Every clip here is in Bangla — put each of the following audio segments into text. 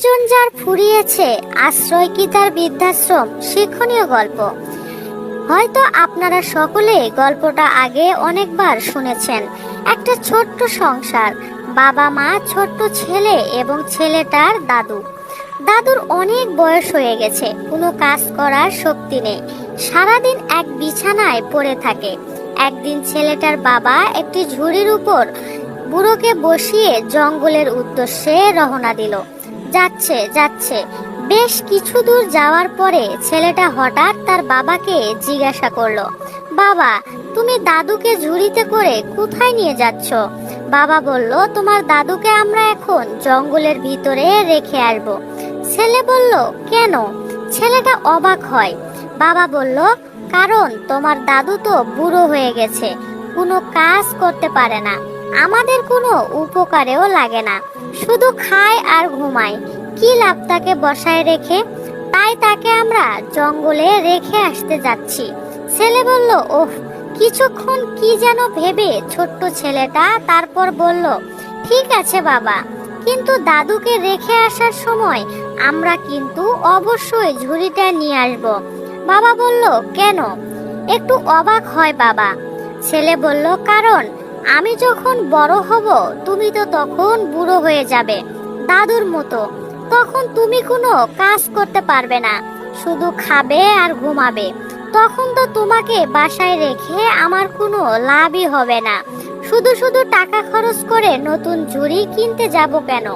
প্রয়োজন যার ফুরিয়েছে, আশ্রয় কি তার বৃদ্ধাশ্রম? শিক্ষণীয় গল্প। হয়তো আপনারা সকলে গল্পটা আগে অনেকবার শুনেছেন। একটা ছোট্ট সংসার, বাবা মা, ছোট্ট ছেলে এবং ছেলেটার দাদু। দাদুর অনেক বয়স হয়ে গেছে, কোনো কাজ করার শক্তি নেই। সারাদিন এক বিছানায় পড়ে থাকে। একদিন ছেলেটার বাবা একটি ঝুড়ির উপর বুড়োকে বসিয়ে জঙ্গলের উদ্দেশ্যে রওনা দিল। যাচ্ছে যাচ্ছে। বেশ কিছু দূর যাওয়ার পরে ছেলেটা হঠাৎ তার বাবাকে জিজ্ঞাসা করল, বাবা, তুমি দাদুকে ঝুড়িতে করে কোথায় নিয়ে যাচ্ছ? বাবা বলল, তোমার দাদুকে আমরা এখন জঙ্গলের ভিতরে রেখে আসব। ছেলে বলল, কেন? ছেলেটা অবাক হয়। বাবা বলল, কারণ তোমার দাদু তো বুড়ো হয়ে গেছে, কোনো কাজ করতে পারে না। আমাদের কোনো উপকারেও লাগে না। শুধু খায় আর ঘুমায়। কি লাভ তাকে বসায় রেখে? তাই তাকে আমরা জঙ্গলে রেখে আসতে যাচ্ছি। ছেলে বলল, ওহ, কিছুক্ষণ কি যেন ভেবে ছোট্ট ছেলেটা তারপর বলল, ঠিক আছে বাবা, কিন্তু দাদুকে রেখে আসার সময় আমরা কিন্তু অবশ্যই ঝুড়িটা নিয়ে আসব বাবা বলল, কেন? একটু অবাক হয় বাবা। ছেলে বলল, কারণ আমি যখন বড় হব, তুমি তো তখন বুড়ো হয়ে যাবে, দাদুর মতো। তখন তুমি কোনো কাজ করতে পারবে না, শুধু খাবে আর ঘুমাবে। তখন তো তোমাকে বাসায় রেখে আমার কোনো লাভই হবে না। শুধু শুধু টাকা খরচ করে নতুন ঝুড়ি কিনতে যাব কেন?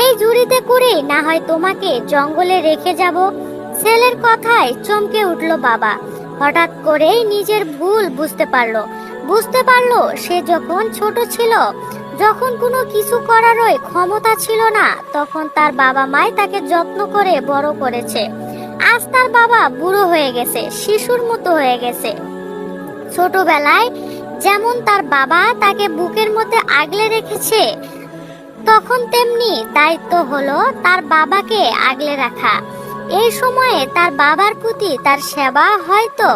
এই ঝুড়িতে করেই না হয় তোমাকে জঙ্গলে রেখে যাব? ছেলের কথায় চমকে উঠল বাবা। হঠাৎ করেই নিজের ভুল বুঝতে পারল। বুঝতে পারল সে যখন ছোট ছিল, যখন কোনো কিছু করারই ক্ষমতা ছিল না, তখন তার বাবা মাই তাকে যত্ন করে বড় করেছে। আজ তার বাবা বুড়ো হয়ে গেছে, শিশুর মতো হয়ে গেছে। ছোটবেলায় যেমন তার বাবা তাকে বুকের মধ্যে আগলে রেখেছে, তখন তেমনি দায়িত্ব হলো তার বাবাকে আগলে রাখা। এই সময়ে তার বাবার প্রতি তার সেবা হয়তো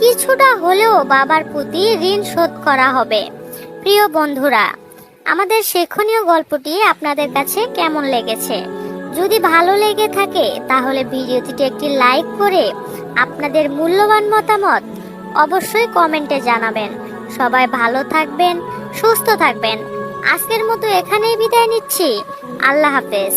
কিছুটা হলেও বাবার প্রতি ঋণ শোধ করা হবে। প্রিয় বন্ধুরা, আমাদের শেখনীয় গল্পটি আপনাদের কাছে কেমন লেগেছে? যদি ভালো লেগে থাকে, তাহলে ভিডিওটিতে একটি লাইক করে আপনাদের মূল্যবান মতামত অবশ্যই কমেন্টে জানাবেন। সবাই ভালো থাকবেন, সুস্থ থাকবেন। আজকের মতো এখানেই বিদায় নিচ্ছি। আল্লাহ হাফেজ।